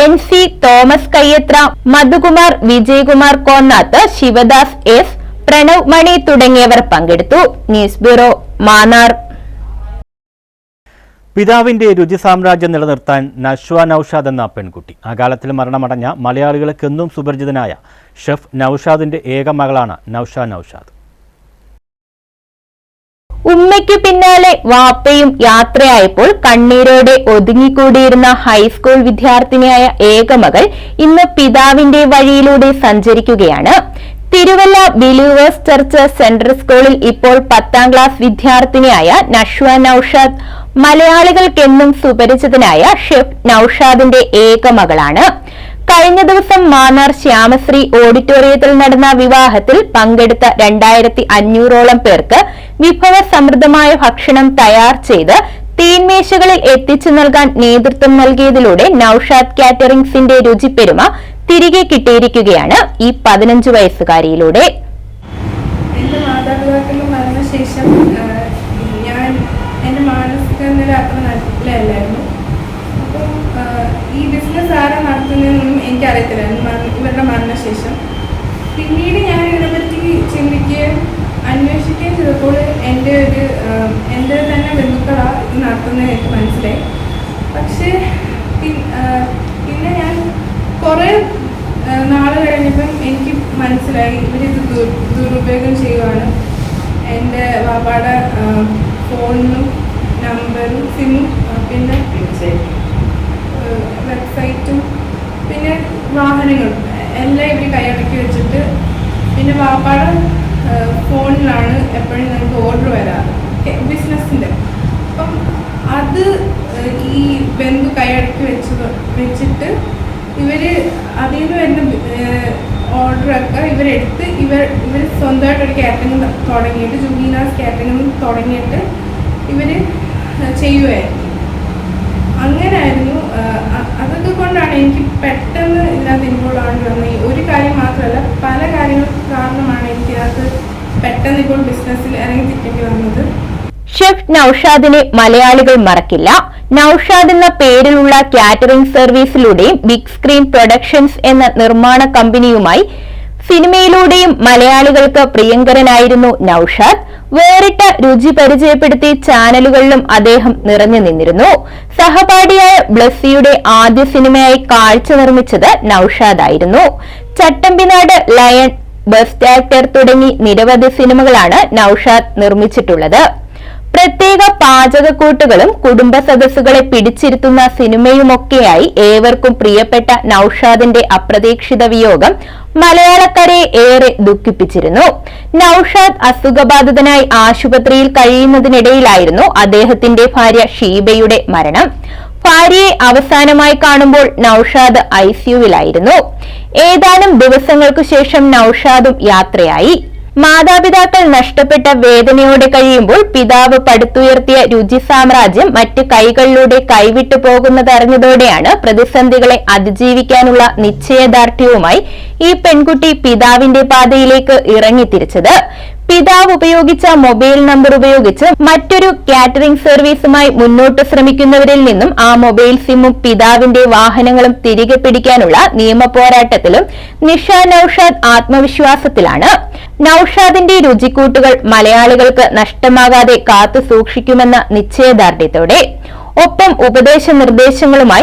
Benzy Thomas Kayyathra Madhukumar Vijayakumar Konnath Sivadas S Pranav Mani തുടങ്ങിയവർ പങ്കെടുത്തു. News bureau Mannar. പിതാവിന്റെ രുചി സാമ്രാജ്യം നിലനിർത്താൻ നഷ്വ നൌഷാദ് എന്ന പെൺകുട്ടി. അകാലത്തിൽ മരണമടഞ്ഞ മലയാളികൾക്കെന്നും സുപരിചിതനായ ഷെഫ് നൌഷാദിന്റെ ഏക മകളാണ് നൌഷ നൌഷാദ്. ഉമ്മയ്ക്കു പിന്നാലെ വാപ്പയും യാത്രയായപ്പോൾ കണ്ണീരോടെ ഒതുങ്ങിക്കൂടിയിരുന്ന ഹൈസ്കൂൾ വിദ്യാർത്ഥിനിയായ ഏകമകൾ ഇന്ന് പിതാവിന്റെ വഴിയിലൂടെ സഞ്ചരിക്കുകയാണ്. തിരുവല്ല ബിലീവേഴ്സ് ചർച്ച് സെൻട്രൽ സ്കൂളിൽ ഇപ്പോൾ പത്താം ക്ലാസ് വിദ്യാർത്ഥിനിയായ നഷ്വ നൌഷാദ് മലയാളികൾക്കെന്നും സുപരിചിതനായ ഷെഫ് നൌഷാദിന്റെ ഏകമകളാണ്. കഴിഞ്ഞ ദിവസം മാന്നാർ ശ്യാമശ്രീ ഓഡിറ്റോറിയത്തിൽ നടന്ന വിവാഹത്തിൽ പങ്കെടുത്ത രണ്ടായിരത്തി അഞ്ഞൂറോളം പേർക്ക് വിഭവ സമൃദ്ധമായ ഭക്ഷണം തയ്യാർ ചെയ്ത് തീൻമേശകളിൽ എത്തിച്ചു നൽകാൻ നേതൃത്വം നൽകിയതിലൂടെ നൌഷാദ് കാറ്ററിംഗ്സിന്റെ രുചിപ്പെരുമ തിരികെ കിട്ടിയിരിക്കുകയാണ് ഈ പതിനഞ്ചു വയസ്സുകാരിയിലൂടെ. മരണശേഷം ഞാൻ എന്റെ മാനസിക നില അത്ര നല്ലതല്ലായിരുന്നു അപ്പം ഈ ബിസിനസ് ആരാ നടത്തുന്നതെന്നൊന്നും എനിക്ക് മരണ- ഇവരുടെ മരണശേഷം. പിന്നീട് ഞാൻ ഇതിനെപ്പറ്റി ചിന്തിക്കുകയും അന്വേഷിക്കുകയും ചെയ്തപ്പോൾ എന്റെ ഒരു എന്റെ തന്നെ ബന്ധുക്കളാണ് ഇത് നടത്തുന്നത് എനിക്ക് മനസ്സിലായി. പക്ഷേ പിന്നെ ഞാൻ കുറേ നാൾ കഴിഞ്ഞപ്പം എനിക്ക് മനസ്സിലായി. ഇവരിത് ദുരുപയോഗം ചെയ്യുവാണ് എന്റെ വാപ്പാടെ ആ, ഫോണിനും നമ്പറും സിമ്മും ആ, പിന്നെ ആ, വെബ്സൈറ്റും പിന്നെ വാഹനങ്ങളും എല്ലാം ഇവർ കൈയടക്കി വെച്ചിട്ട് പിന്നെ വാപ്പാട് ഫോണിലാണ് എപ്പോഴും നമുക്ക് ഓർഡർ വരാറ്. ബിസിനസ്സിന്റെ അപ്പം അത് ഈ ബന്ധു കൈയടക്കി വെച്ചത് വെച്ചിട്ട് ഇവർ അതിൽ നിന്ന് വരുന്ന ഓർഡറൊക്കെ ഇവരെടുത്ത് ഇവർ ഇവർ സ്വന്തമായിട്ട് ഒരു കാറ്ററിംഗ് തുടങ്ങിയിട്ട് ജൂബിനാസ് കാറ്ററിംഗ് തുടങ്ങിയിട്ട് ഇവർ ചെയ്യുമായിരുന്നു അങ്ങനെയായിരുന്നു ഇപ്പോൾ ഷെഫ് നൌഷാദിനെ മലയാളികൾ മറക്കില്ല. നൌഷാദ് എന്ന പേരിലുള്ള കാറ്ററിംഗ് സർവീസിലൂടെയും ബിഗ് സ്ക്രീൻ പ്രൊഡക്ഷൻസ് എന്ന നിർമ്മാണ കമ്പനിയുമായി സിനിമയിലൂടെയും മലയാളികൾക്ക് പ്രിയങ്കരനായിരുന്നു നൌഷാദ്. വേറിട്ട രുചി പരിചയപ്പെടുത്തി ചാനലുകളിലും അദ്ദേഹം നിറഞ്ഞു നിന്നിരുന്നു. സഹപാഠിയായ ബ്ലസ്സിയുടെ ആദ്യ സിനിമയായി കാഴ്ച നിർമ്മിച്ചത് നൌഷാദ് ആയിരുന്നു ചട്ടമ്പിനാട് ലയൺ ബെസ്റ്റ് ഡയറക്ടർ തുടങ്ങി നിരവധി സിനിമകളാണ് നൌഷാദ് നിർമ്മിച്ചിട്ടുള്ളത്. പ്രത്യേക പാചകക്കൂട്ടുകളും കുടുംബ സദസ്സുകളെ പിടിച്ചിരുത്തുന്ന സിനിമയുമൊക്കെയായി ഏവർക്കും പ്രിയപ്പെട്ട നൌഷാദിന്റെ അപ്രതീക്ഷിത വിയോഗം മലയാളക്കരയെ ഏറെ ദുഃഖിപ്പിച്ചിരുന്നു. നൌഷാദ് അസുഖബാധിതനായി ആശുപത്രിയിൽ കഴിയുന്നതിനിടയിലായിരുന്നു അദ്ദേഹത്തിന്റെ ഭാര്യ ഷീബയുടെ മരണം. ഭാര്യയെ അവസാനമായി കാണുമ്പോൾ നൌഷാദ് ഐസിയുവിലായിരുന്നു ഏതാനും ദിവസങ്ങൾക്കു ശേഷം നൌഷാദും യാത്രയായി. മാതാപിതാക്കൾ നഷ്ടപ്പെട്ട വേദനയോടെ കഴിയുമ്പോൾ പിതാവ് പടുത്തുയർത്തിയ രുചി സാമ്രാജ്യം മറ്റ് കൈകളിലൂടെ കൈവിട്ടു പോകുന്നതറിഞ്ഞതോടെയാണ് പ്രതിസന്ധികളെ അതിജീവിക്കാനുള്ള നിശ്ചയദാർഢ്യവുമായി ഈ പെൺകുട്ടി പിതാവിന്റെ പാതയിലേക്ക് ഇറങ്ങിത്തിരിച്ചത്. പിതാവ് ഉപയോഗിച്ച മൊബൈൽ നമ്പർ ഉപയോഗിച്ച് മറ്റൊരു കാറ്ററിംഗ് സർവീസുമായി മുന്നോട്ട് ശ്രമിക്കുന്നവരിൽ നിന്നും ആ മൊബൈൽ സിമ്മും പിതാവിന്റെ വാഹനങ്ങളും തിരികെ പിടിക്കാനുള്ള നിയമ പോരാട്ടത്തിലും നിഷ നൌഷാദ് ആത്മവിശ്വാസത്തിലാണ്. നൌഷാദിന്റെ രുചിക്കൂട്ടുകൾ മലയാളികൾക്ക് നഷ്ടമാകാതെ കാത്തു സൂക്ഷിക്കുമെന്ന നിശ്ചയദാർഢ്യത്തോടെ. ഒപ്പം ഉപദേശ നിർദ്ദേശങ്ങളുമായി